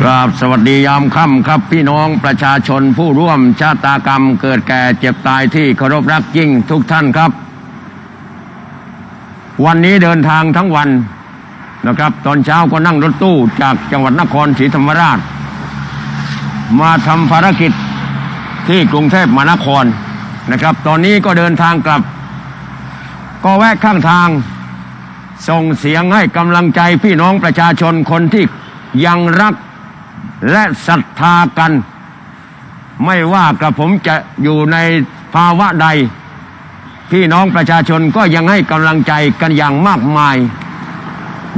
กราบสวัสดียามค่ำครับพี่น้องประชาชนผู้ร่วมชาตากรรมเกิดแก่เจ็บตายที่เคารพรักยิ่งทุกท่านครับ วันนี้เดินทางทั้งวันนะครับ ตอนเช้าก็นั่งรถตู้จากจังหวัดนครศรีธรรมราช มาทำภารกิจที่กรุงเทพมหานครนะครับ ตอนนี้ก็เดินทางกลับ ก็แวะข้างทางส่งเสียงให้กำลังใจพี่น้องประชาชนคนที่ยังรัก และศรัทธากัน ไม่ว่ากระผมจะอยู่ในภาวะใด พี่น้องประชาชนก็ยังให้กำลังใจกันอย่างมากมาย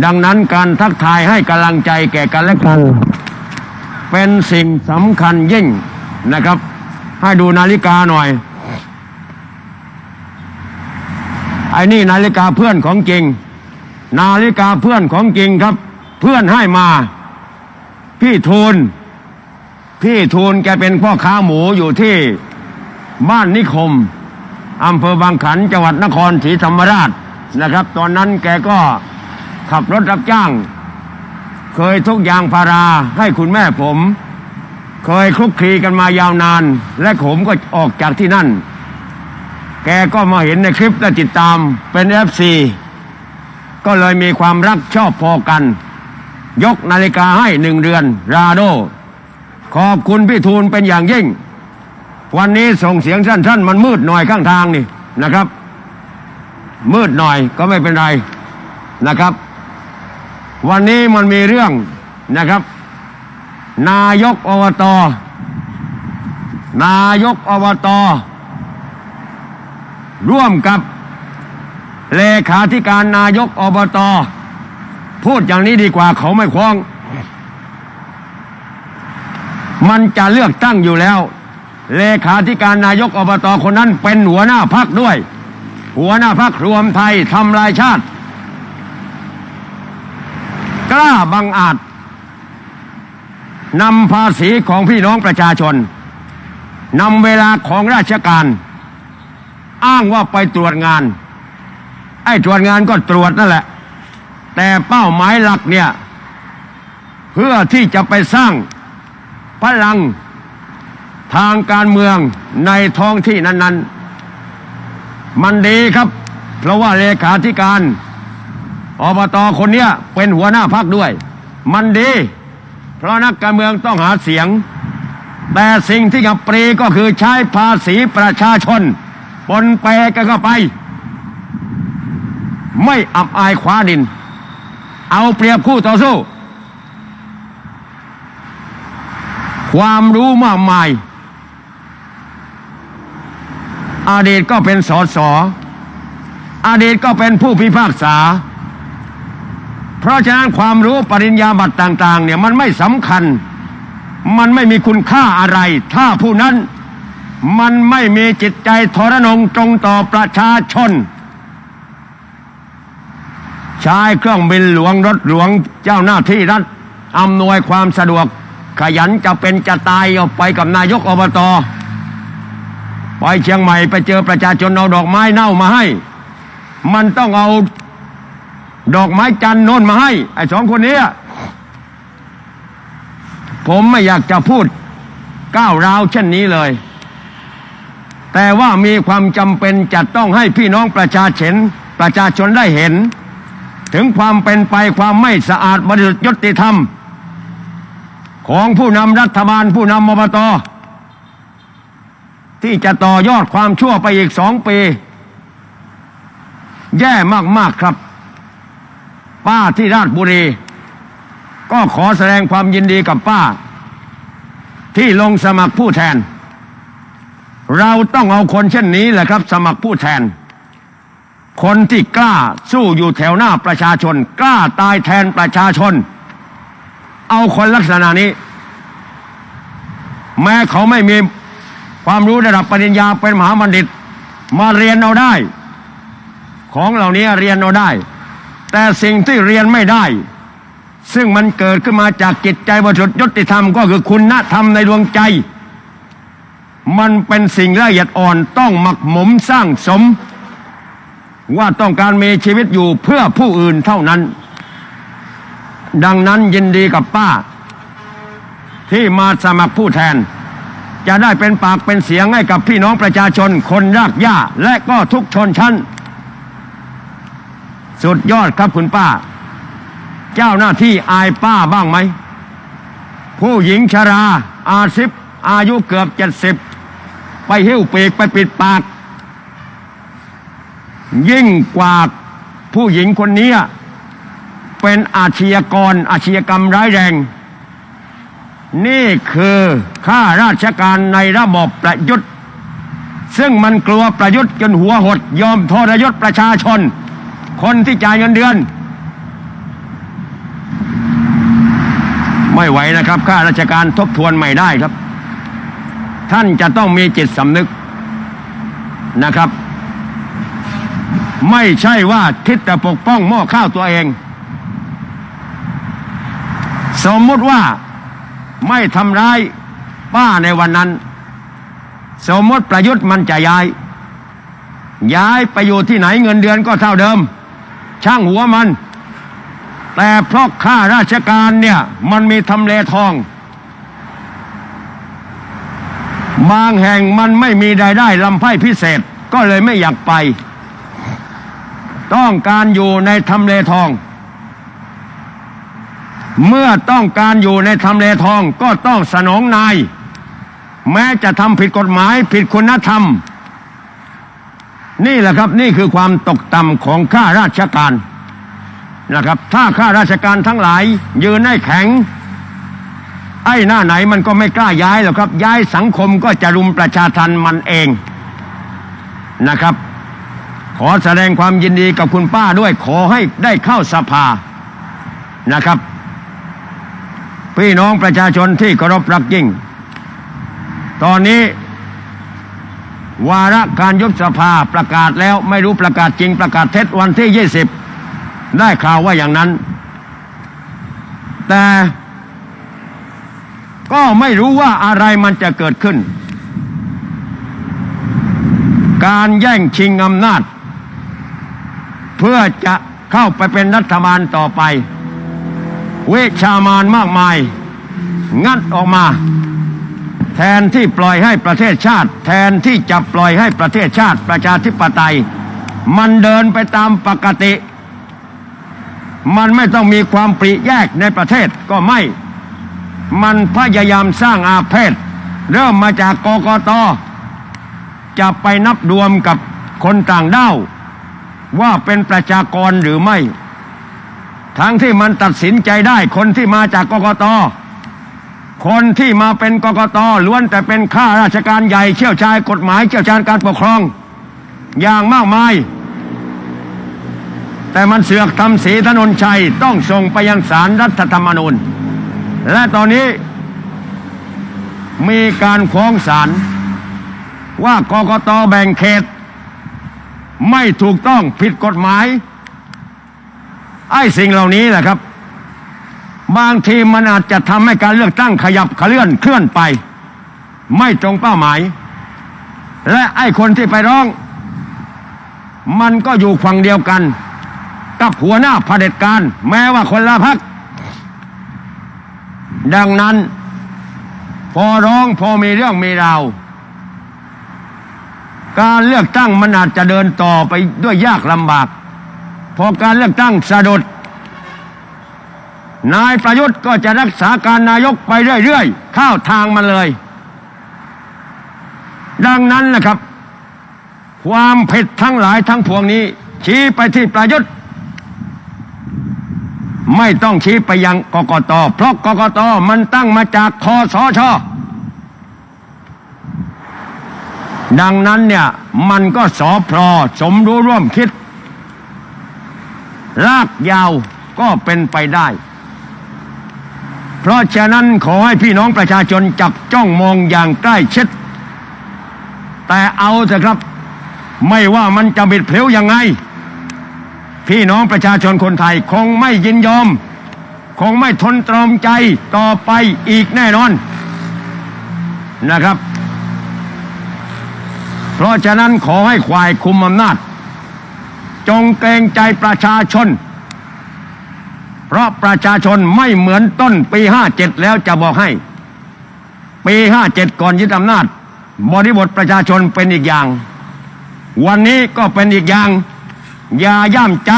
ดังนั้นการทักทายให้กำลังใจแก่กันและกัน เป็นสิ่งสำคัญยิ่งนะครับ ให้ดูนาฬิกาหน่อยไอ้นี่นาฬิกาเพื่อนของจริง นาฬิกาเพื่อนของจริงครับ เพื่อนให้มา พี่ทูลพี่ทูลแกเป็นพ่อค้าหมูอยู่ที่บ้านนิคมอำเภอบางขันจังหวัดนครศรีธรรมราชนะครับ ตอนนั้นแกก็ขับรถรับจ้าง เคยทุกอย่างพาราให้คุณแม่ผม เคยคลุกคลีกันมายาวนาน และผมก็ออกจากที่นั่น แกก็มาเห็นในคลิปและติดตามเป็นเอฟซีก็เลยมีความรักชอบพอกัน ยกนาฬิกาให้หนึ่งเดือน ราโด ขอบคุณพี่ทูลเป็นอย่างยิ่ง วันนี้ส่งเสียงสั้นๆ มันมืดหน่อยข้างทางนี่นะครับ มืดหน่อยก็ไม่เป็นไรนะครับ วันนี้มันมีเรื่องนะครับ นายกอบตนายกอบตร่วมกับเลขาธิการนายกอบต พูดอย่างนี้ดีกว่าเขาไม่คล้อง มันจะเลือกตั้งอยู่แล้ว เลขาธิการนายกอบตคนนั้นเป็นหัวหน้าพักด้วย หัวหน้าพักรวมไทยทำลายชาติ กล้าบังอาจนำภาษีของพี่น้องประชาชนนำเวลาของราชการ อ้างว่าไปตรวจงาน ไอ้ตรวจงานก็ตรวจนั่นแหละ แต่เป้าหมายหลักเนี่ย เพื่อที่จะไปสร้างพลังทางการเมืองในท้องที่นั้น ๆ มันดีครับ เพราะว่าเลขาธิการอบตคนเนี้ยเป็นหัวหน้าพักด้วย มันดี เพราะนักการเมืองต้องหาเสียง แต่สิ่งที่กับปรีก็คือใช้ภาษีประชาชนปนเปกันเข้าไป ไม่อับอายคว้าดิน เอาเปรียบคู่ต่อสู้ ความรู้มากมายอดีตก็เป็นสอสออดีตก็เป็นผู้พิพากษา เพราะฉะนั้นความรู้ปริญญาบัตรต่าง ๆ เนี่ยมันไม่สำคัญ มันไม่มีคุณค่าอะไร ถ้าผู้นั้นมันไม่มีจิตใจทรนงตรงต่อประชาชน ใช้เครื่องบินหลวงรถหลวงเจ้าหน้าที่รัฐอำนวยความสะดวก ขยันจะเป็นจะตายเอาไปกับนายกอบตไปเชียงใหม่ไปเจอประชาชนเอาดอกไม้เน่ามาให้ มันต้องเอาดอกไม้จันทร์โน้นมาให้ ไอ้สองคนนี้ผมไม่อยากจะพูดก้าวร้าวเช่นนี้เลย แต่ว่ามีความจำเป็นจะต้องให้พี่น้องประชาชนประชาชนได้เห็น ถึงความเป็นไปความไม่สะอาดบริสุทธิ์ยุติธรรม ของผู้นำรัฐบาลผู้นำอบตที่จะต่อยอดความชั่วไปอีกสองปี แย่มาก ๆ ครับ ป้าที่ราชบุรี ก็ขอแสดงความยินดีกับป้า ที่ลงสมัครผู้แทน เราต้องเอาคนเช่นนี้แหละครับ สมัครผู้แทน คนที่กล้าสู้อยู่แถวหน้าประชาชน กล้าตายแทนประชาชน เอาคนลักษณะนี้ แม้เขาไม่มีความรู้ระดับปริญญาเป็นมหาบัณฑิต มาเรียนเอาได้ ของเหล่านี้เรียนเอาได้ แต่สิ่งที่เรียนไม่ได้ ซึ่งมันเกิดขึ้นมาจากจิตใจบริสุทธิ์ยุติธรรมก็คือคุณธรรมในดวงใจ มันเป็นสิ่งละเอียดอ่อนต้องหมักหมมสร้างสม ว่าต้องการมีชีวิตอยู่เพื่อผู้อื่นเท่านั้น ดังนั้นยินดีกับป้า ที่มาสมัครผู้แทน จะได้เป็นปากเป็นเสียงให้กับพี่น้องประชาชนคนรากหญ้าและก็ทุกชนชั้น สุดยอดครับคุณป้า เจ้าหน้าที่อายป้าบ้างไหม ผู้หญิงชราอาซิบอายุเกือบเจ็ดสิบไปหิ้วปีกไปปิดปาก ยิ่งกว่าผู้หญิงคนนี้เป็นอาชญากรอาชญากรรมร้ายแรง นี่คือข้าราชการในระบบประยุทธ์ ซึ่งมันกลัวประยุทธ์จนหัวหด ยอมทรยศประชาชน คนที่จ่ายเงินเดือน ไม่ไหวนะครับข้าราชการทบทวนใหม่ได้ครับ ท่านจะต้องมีจิตสำนึกนะครับ ไม่ใช่ว่าคิดแต่ปกป้องหม้อข้าวตัวเอง สมมติว่าไม่ทำร้ายป้าในวันนั้น สมมติประยุทธ์มันจะย้าย ย้ายไปอยู่ที่ไหนเงินเดือนก็เท่าเดิม ช่างหัวมัน แต่เพราะข้าราชการเนี่ย มันมีทำเลทองบางแห่งมันไม่มีรายได้ลำไพ่พิเศษก็เลยไม่อยากไป ต้องการอยู่ในทำเลทอง เมื่อต้องการอยู่ในทำเลทองก็ต้องสนองนาย แม้จะทำผิดกฎหมายผิดคุณธรรม นี่แหละครับนี่คือความตกต่ำของข้าราชการนะครับ ถ้าข้าราชการทั้งหลาย ยืนให้แข็ง ไอ้หน้าไหนมันก็ไม่กล้าย้ายหรอกครับ ย้ายสังคมก็จะรุมประชาทันมันเองนะครับ อแสดงความยินดีกับคุณป้าด้วยขอให้ได้เข้าสภานะครับ พี่น้องประชาชนที่เคารพรักยิ่ง ตอนนี้ วาระการยุบสภาประกาศแล้วไม่รู้ประกาศจริงประกาศเท็จวันที่ 20 ได้ข่าวว่าอย่างนั้น แต่ก็ไม่รู้ว่าอะไรมันจะเกิดขึ้น การแย่งชิงอำนาจ เพื่อจะเข้าไปเป็นรัฐบาลต่อไป เวชามานมากมาย งัดออกมา แทนที่ปล่อยให้ประเทศชาติ แทนที่จะปล่อยให้ประเทศชาติประชาธิปไตย มันเดินไปตามปกติ มันไม่ต้องมีความปริแยกในประเทศก็ไม่ มันพยายามสร้างอาเพศ เริ่มมาจากกกตจะไปนับรวมกับคนต่างด้าว ว่าเป็นประชากรหรือไม่ ทั้งที่มันตัดสินใจได้คนที่มาจากกกต คนที่มาเป็นกกตล้วนแต่เป็นข้าราชการใหญ่เชี่ยวชาญกฎหมายเชี่ยวชาญการปกครอง อย่างมากมาย แต่มันเสือกทำสีถนนชัยต้องส่งไปยังศาลรรัฐธรรมนูญ และตอนนี้มีการฟ้องศาลว่ากกตแบ่งเขต ไม่ถูกต้องผิดกฎหมาย ไอ้สิ่งเหล่านี้แหละครับ บางทีมันอาจจะทำให้การเลือกตั้งขยับขลื่อนเคลื่อนไป ไม่ตรงเป้าหมาย และไอ้คนที่ไปร้อง มันก็อยู่ฝั่งเดียวกัน กับหัวหน้าเผด็จการ แม้ว่าคนละพัก ดังนั้น พอร้องพอมีเรื่องมีราว การเลือกตั้งมันอาจจะเดินต่อไปด้วยยากลำบาก พอการเลือกตั้งสะดุด นายประยุทธ์ก็จะรักษาการนายกไปเรื่อยๆเข้าทางมาเลย ดังนั้นนะครับ ความผิดทั้งหลายทั้งพวงนี้ ชี้ไปที่ประยุทธ์ ไม่ต้องชี้ไปยังกกตเพราะกกตมันตั้งมาจากคอสช ดังนั้นเนี่ยมันก็สอพรสมรู้ร่วมคิดลากยาวก็เป็นไปได้ เพราะฉะนั้นขอให้พี่น้องประชาชนจับจ้องมองอย่างใกล้ชิด แต่เอาเถอะครับ ไม่ว่ามันจะบิดเพลวยังไง พี่น้องประชาชนคนไทยคงไม่ยินยอม คงไม่ทนตรอมใจต่อไปอีกแน่นอนนะครับ ราะฉะนั้นขอให้ควายคุมอำนาจ จงเกรงใจประชาชน เพราะประชาชนไม่เหมือนต้นปีห้าเจ็ดแล้วจะบอกให้ ปีห้าเจ็ดก่อนยึดอำนาจ บริบทประชาชนเป็นอีกอย่าง วันนี้ก็เป็นอีกอย่าง อย่าย่ำใจ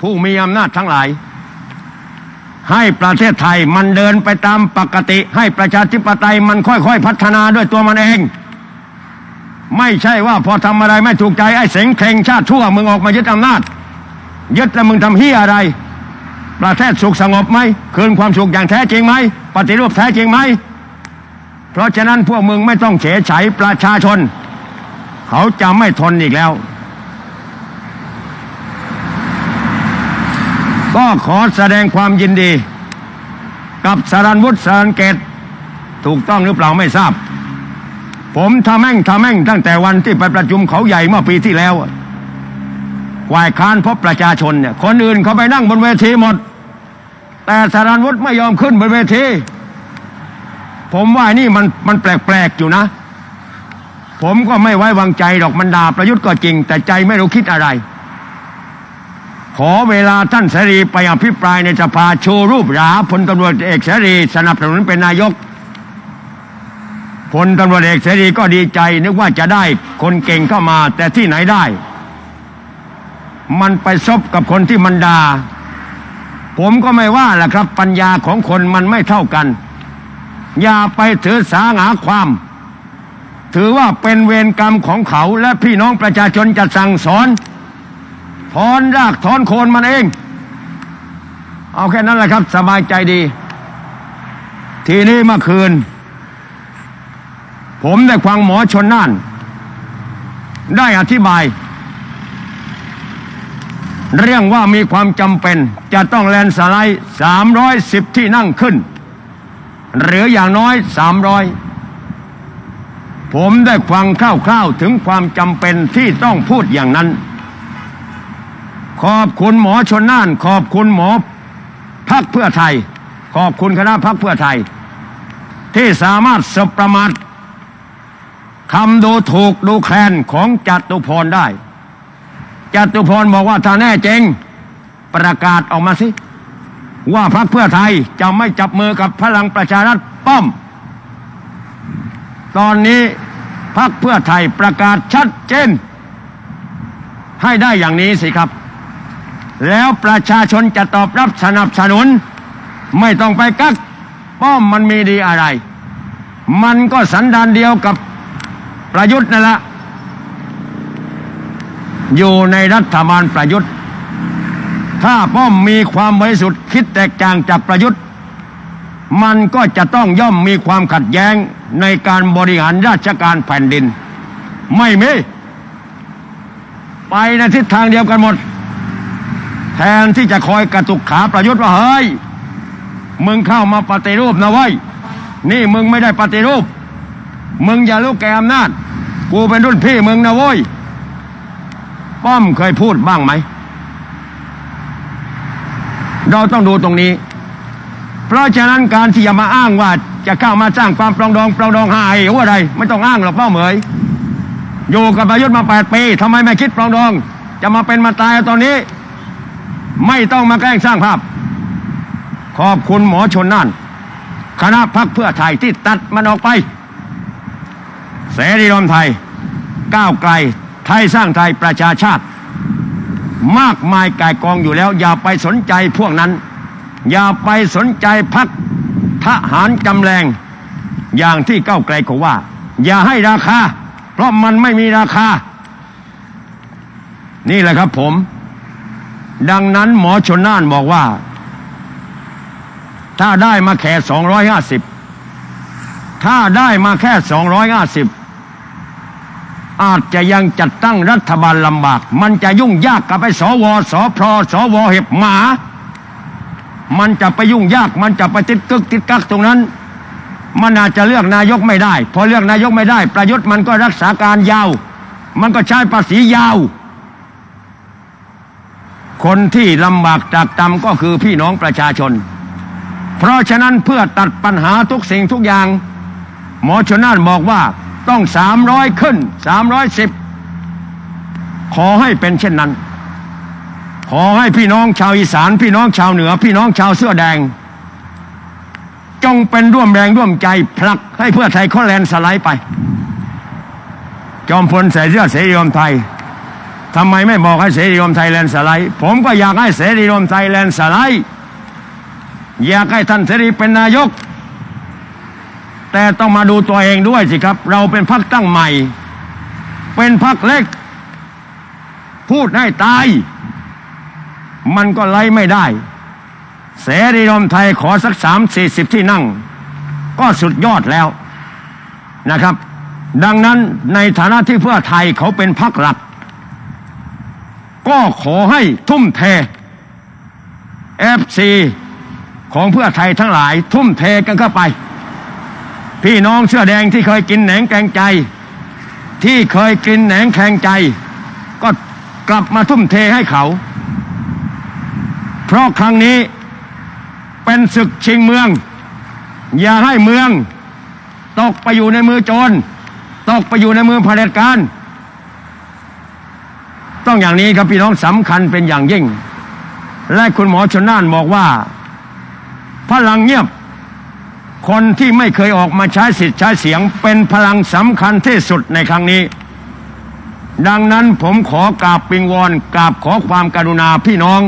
ผู้มีอำนาจทั้งหลาย ให้ประเทศไทยมันเดินไปตามปกติ ให้ประชาธิปไตยมันค่อยๆพัฒนาด้วยตัวมันเอง ไม่ใช่ว่าพอทำอะไรไม่ถูกใจไอ้เสงเคร่งชาติชั่วมึงออกมายึดอำนาจ ยึดแล้วมึงทำเฮียอะไร ประเทศสุขสงบไหมคืนความสุขอย่างแท้จริงไหมปฏิรูปแท้จริงไหมเพราะฉะนั้นพวกมึงไม่ต้องเฉยฉประชาชน เขาจะไม่ทนอีกแล้ว ก็ขอแสดงความยินดี กับสารันวุฒิสารันเกตถูกต้องหรือเปล่าไม่ทราบ ผมทำแม่งทำแม่งตั้งแต่วันที่ไปประชุมเขาใหญ่เมื่อปีที่แล้วอะฝ่ายค้านพบประชาชนเนี่ยคนอื่นเขาไปนั่งบนเวทีหมด แต่สารันวุฒิไม่ยอมขึ้นบนเวทีผมว่านี่มันมันแปลกๆอยู่นะ ผมก็ไม่ไว้วางใจหรอกมันด่าประยุทธ์ก็จริง แต่ใจไม่รู้คิดอะไร ขอเวลาท่านเสรีไปอภิปรายในสภาโชว์รูปหราพลตำรวจเอกเสรีสนับสนุนเป็นนายก พลตำรวจเอกเสรีก็ดีใจ นึกว่าจะได้คนเก่งเข้ามา แต่ที่ไหนได้ มันไปซบกับคนที่มันดา ผมก็ไม่ว่าแหละครับ ปัญญาของคนมันไม่เท่ากัน อย่าไปถือสาหาความ ถือว่าเป็นเวรกรรมของเขาและพี่น้องประชาชนจะสั่งสอน ถอนรากถอนโคนมันเอง เอาแค่นั้นแหละครับ สบายใจดี ทีนี้เมื่อคืน ผมได้ฟังหมอชนน่าน ได้อธิบาย เรื่องว่ามีความจำเป็น จะต้องแลนสไลด์310 ที่นั่งขึ้น หรืออย่างน้อย 300 ผมได้ฟังคร่าวๆถึงความจำเป็นที่ต้องพูดอย่างนั้น ขอบคุณหมอชนน่าน ขอบคุณหมอพักเพื่อไทย ขอบคุณคณะพักเพื่อไทย ที่สามารถสบประมาท คำดูถูกดูแคลนของจตุพรได้จตุพรบอกว่าถ้าแน่จริงประกาศออกมาสิ ว่าพรรคเพื่อไทยจะไม่จับมือกับพลังประชารัฐป้อม ตอนนี้พรรคเพื่อไทยประกาศชัดเจนให้ได้อย่างนี้สิครับ แล้วประชาชนจะตอบรับสนับสนุน ไม่ต้องไปกักป้อมมันมีดีอะไร มันก็สันดานเดียวกับ ประยุทธ์นั่นแหละอยู่ในรัฐบาลประยุทธ์ ถ้าป้อมมีความบริสุทธิ์คิดแตกต่างจากประยุทธ์ มันก็จะต้องย่อมมีความขัดแย้งในการบริหารราชการแผ่นดิน ไม่มี ไปในทิศทางเดียวกันหมด แทนที่จะคอยกระตุกขาประยุทธ์ว่าเฮ้ย มึงเข้ามาปฏิรูปนะเว้ย นี่มึงไม่ได้ปฏิรูป มึงอย่าลุกแกอำนาจ กูเป็นรุ่นพี่มึงนะเว้ย ป้อมเคยพูดบ้างไหม เราต้องดูตรงนี้ เพราะฉะนั้นการที่จะมาอ้างว่าจะเข้ามาสร้างความปรองดองปรองดองหายว่าอะไร ไม่ต้องอ้างหรอกป้อมเหมย อยู่กับประยุทธ์มาแปดปีทำไมไม่คิดปรองดอง จะมาเป็นมาตายตอนนี้ ไม่ต้องมาแกล้งสร้างภาพ ขอบคุณหมอชนน่านคณะพักเพื่อไทยที่ตัดมันออกไป เสรีรวมไทย ก้าวไกล ไทยสร้างไทยประชาชาติ มากมายกายกองอยู่แล้ว อย่าไปสนใจพวกนั้น อย่าไปสนใจพักทหารจำแรง อย่างที่ก้าวไกลเขาว่า อย่าให้ราคา เพราะมันไม่มีราคา นี่แหละครับผม ดังนั้นหมอชนน่านบอกว่า ถ้าได้มาแค่สองร้อยห้าสิบถ้าได้มาแค่สองร้อยห้าสิบ อาจจะยังจัดตั้งรัฐบาลลำบาก มันจะยุ่งยากกับไอ้สวสพสวเห็บหมา มันจะไปยุ่งยาก มันจะไปติดกึกติดกักตรงนั้น มันอาจจะเลือกนายกไม่ได้ พอเลือกนายกไม่ได้ ประยุทธ์มันก็รักษาการยาว มันก็ใช้ภาษียาว คนที่ลำบากจากตำก็คือพี่น้องประชาชน เพราะฉะนั้นเพื่อตัดปัญหาทุกสิ่งทุกอย่าง หมอชนน่านบอกว่า ต้องสามร้อยขึ้นสามร้อยสิบขอให้เป็นเช่นนั้น ขอให้พี่น้องชาวอีสาน พี่น้องชาวเหนือ พี่น้องชาวเสื้อแดง จงเป็นร่วมแรงร่วมใจผลักให้เพื่อไทยเขาแลนสไลด์ไป จอมพลใส่เสื้อเสรีรวมไทยทำไมไม่บอกให้เสรีรวมไทยแลนสไลด์ผมก็อยากให้เสรีรวมไทยแลนสไลด์อยากให้ท่านเสรีเป็นนายก แต่ต้องมาดูตัวเองด้วยสิครับ เราเป็นพักตั้งใหม่ เป็นพักเล็ก พูดให้ตาย มันก็ไล่ไม่ได้ เสรีรวมไทยขอสักสามสี่สิบที่นั่ง ก็สุดยอดแล้วนะครับ ดังนั้นในฐานะที่เพื่อไทยเขาเป็นพักหลัก ก็ขอให้ทุ่มเท FC ของเพื่อไทยทั้งหลายทุ่มเทกันเข้าไป พี่น้องเสื้อแดงที่เคยกินแหนงแกงใจ ที่เคยกินแหนงแขงใจ ก็กลับมาทุ่มเทให้เขา เพราะครั้งนี้เป็นศึกชิงเมือง อย่าให้เมือง ตกไปอยู่ในมือโจรตกไปอยู่ในมือเผด็จการ ต้องอย่างนี้ครับพี่น้องสำคัญเป็นอย่างยิ่ง และคุณหมอชนน่านบอกว่า พลังเงียบ คนที่ไม่เคยออกมาใช้สิทธิ์ใช้เสียงเป็นพลังสำคัญที่สุดในครั้งนี้ ดังนั้นผมขอกราบปิงวอนกราบขอความกรุณาพี่น้อง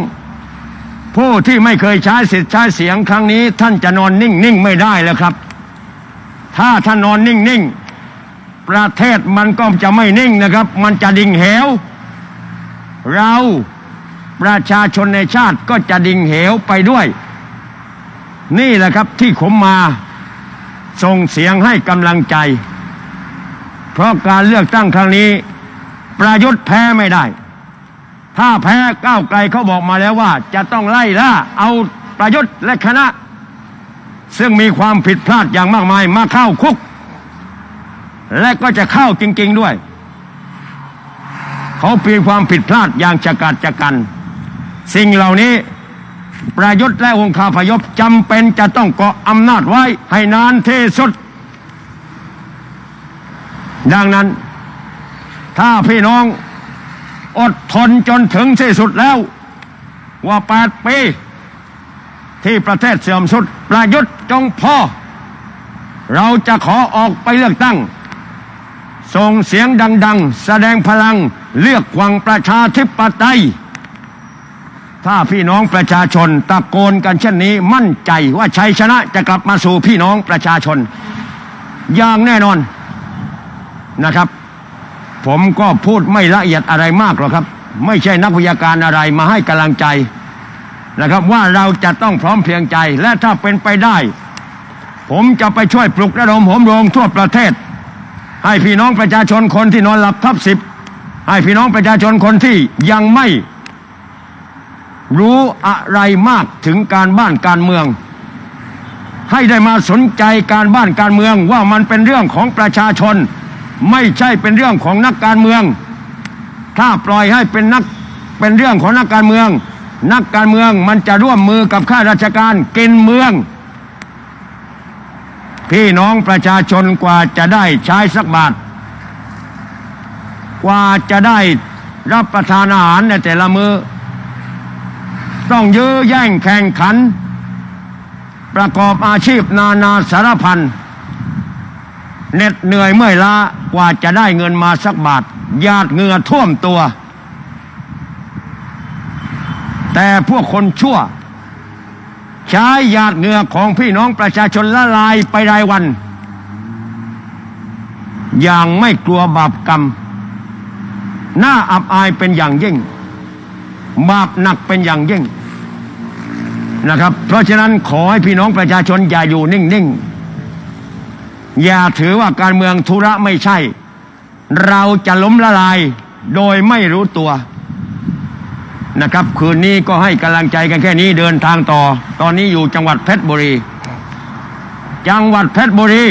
ผู้ที่ไม่เคยใช้สิทธิ์ใช้เสียงครั้งนี้ ท่านจะนอนนิ่งนิ่งไม่ได้แล้วครับ ถ้าท่านนอนนิ่งนิ่งประเทศมันก็จะไม่นิ่งนะครับ มันจะดิ่งเหว เราประชาชนในชาติก็จะดิ่งเหวไปด้วย นี่แหละครับที่ผมมา ส่งเสียงให้กำลังใจ เพราะการเลือกตั้งครั้งนี้ ประยุทธ์แพ้ไม่ได้ ถ้าแพ้ก้าวไกลเขาบอกมาแล้วว่า จะต้องไล่ล่าเอาประยุทธ์และคณะ ซึ่งมีความผิดพลาดอย่างมากมายมาเข้าคุก และก็จะเข้าจริง ๆด้วย เขาปีความผิดพลาดอย่างจักัดจักัน สิ่งเหล่านี้ ประยุทธ์และองค์คาพยพจำเป็นจะต้องเกาะอำนาจไว้ให้นานที่สุด ดังนั้น ถ้าพี่น้องอดทนจนถึงที่สุดแล้ว ว่าแปดปี ที่ประเทศเสื่อมสุด ประยุทธ์จงพอ เราจะขอออกไปเลือกตั้ง ส่งเสียงดัง ๆ แสดงพลังเลือกวังประชาธิปไตย ถ้าพี่น้องประชาชนตะโกนกันเช่นนี้ มั่นใจว่าชัยชนะจะกลับมาสู่พี่น้องประชาชน อย่างแน่นอนนะครับ ผมก็พูดไม่ละเอียดอะไรมากหรอกครับ ไม่ใช่นักวิทยาการอะไรมาให้กำลังใจนะครับ ว่าเราจะต้องพร้อมเพียงใจและถ้าเป็นไปได้ ผมจะไปช่วยปลุกระดมหมโรงทั่วประเทศ ให้พี่น้องประชาชนคนที่นอนหลับทับสิบให้พี่น้องประชาชนคนที่ยังไม่ รู้อะไรมากถึงการบ้านการเมือง ให้ได้มาสนใจการบ้านการเมืองว่ามันเป็นเรื่องของประชาชน ไม่ใช่เป็นเรื่องของนักการเมือง ถ้าปล่อยให้เป็นนักเป็นเรื่องของนักการเมือง นักการเมืองมันจะร่วมมือกับข้าราชการกินเมืองพี่น้องประชาชนกว่าจะได้ใช้สักบาท กว่าจะได้รับประทานอาหารในแต่ละมือ ต้องยื้อแย่งแข่งขัน ประกอบอาชีพนานาสารพันเหน็ดเหนื่อยเมื่อยล้ากว่าจะได้เงินมาสักบาทหยาดเหงื่อท่วมตัว แต่พวกคนชั่ว ใช้หยาดเหงื่อของพี่น้องประชาชนละลายไปรายวัน อย่างไม่กลัวบาปกรรมน่าอับอายเป็นอย่างยิ่ง บาปหนักเป็นอย่างยิ่ง นะครับ เพราะฉะนั้นขอให้พี่น้องประชาชนอย่าอยู่นิ่งๆ อย่าถือว่าการเมืองธุระไม่ใช่ เราจะล้มละลายโดยไม่รู้ตัวนะครับ คืนนี้ก็ให้กำลังใจกันแค่นี้เดินทางต่อ ตอนนี้อยู่จังหวัดเพชรบุรี จังหวัดเพชรบุรี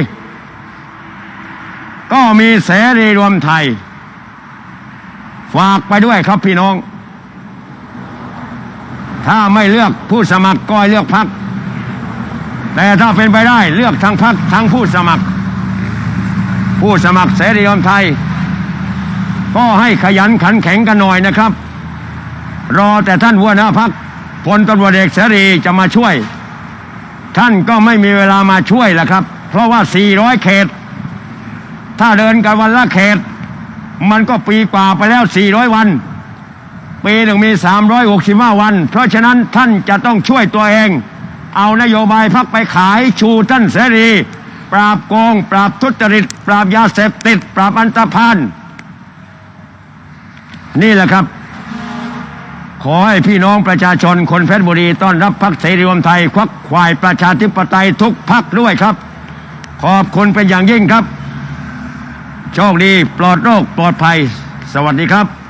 ก็มีเสรีรวมไทย ฝากไปด้วยครับพี่น้อง ถ้าไม่เลือกผู้สมัครก็เลือกพัก แต่ถ้าเป็นไปได้เลือกทั้งพักทั้งผู้สมัคร ผู้สมัครเสรีรวมไทย ก็ให้ขยันขันแข็งกันหน่อยนะครับ รอแต่ท่านหัวหน้าพักพลตำรวจเอกเสรีจะมาช่วย ท่านก็ไม่มีเวลามาช่วยแล้วครับ เพราะว่า 400 เขต ถ้าเดินกันวันละเขต มันก็ปีกว่าไปแล้ว 400 วัน ปีหนึ่งมี 365 วัน เพราะฉะนั้นท่านจะต้องช่วยตัวเอง เอานโยบายพักไปขายชูท่านเสรี ปราบโกง ปราบทุจริต ปราบยาเสพติด ปราบอันตรพานนี่แหละครับ ขอให้พี่น้องประชาชนคนเพชรบุรีต้อนรับพักเสรีรวมไทย ควักควายประชาธิปไตยทุกพักด้วยครับ ขอบคุณเป็นอย่างยิ่งครับ โชคดีปลอดโรคปลอดภัย สวัสดีครับ